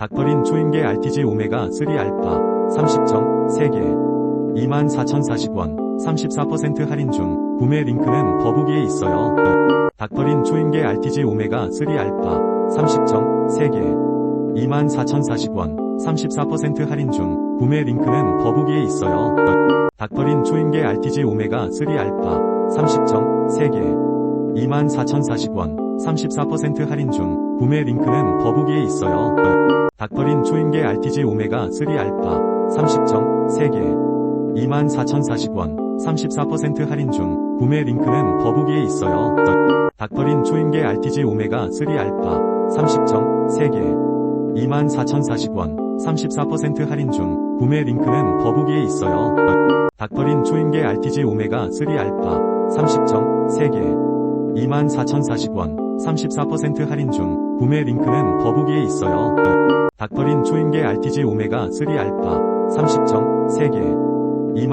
닥터린 초인계 RTG 오메가 3 알파 30정 3개 24,040원 34% 할인 중 구매 링크는 더보기에 있어요. 닥터린 초인계 RTG 오메가 3 알파 30정 3개 24,040원 34% 할인 중 구매 링크는 더보기에 있어요. 닥터린 초인계 RTG 오메가 3 알파 30정 3개 24,040원 34% 할인 중 구매 링크는 더보기에 있어요. 닥터린 초인계 RTG 오메가 3 알파 30정 3개 24,040원 34% 할인 중 구매 링크는 더보기에 있어요. 닥터린 초인계 RTG 오메가 3 알파 30정 3개 24,040원 34% 할인 중 구매 링크는 더보기에 있어요. 닥터린 초인계 RTG 오메가 3 알파 30정 3개 24,040원 34% 할인 중 구매 링크는 더보기에 있어요. 닥터린 초인계 RTG 오메가 3 알파 30정 3개. 2만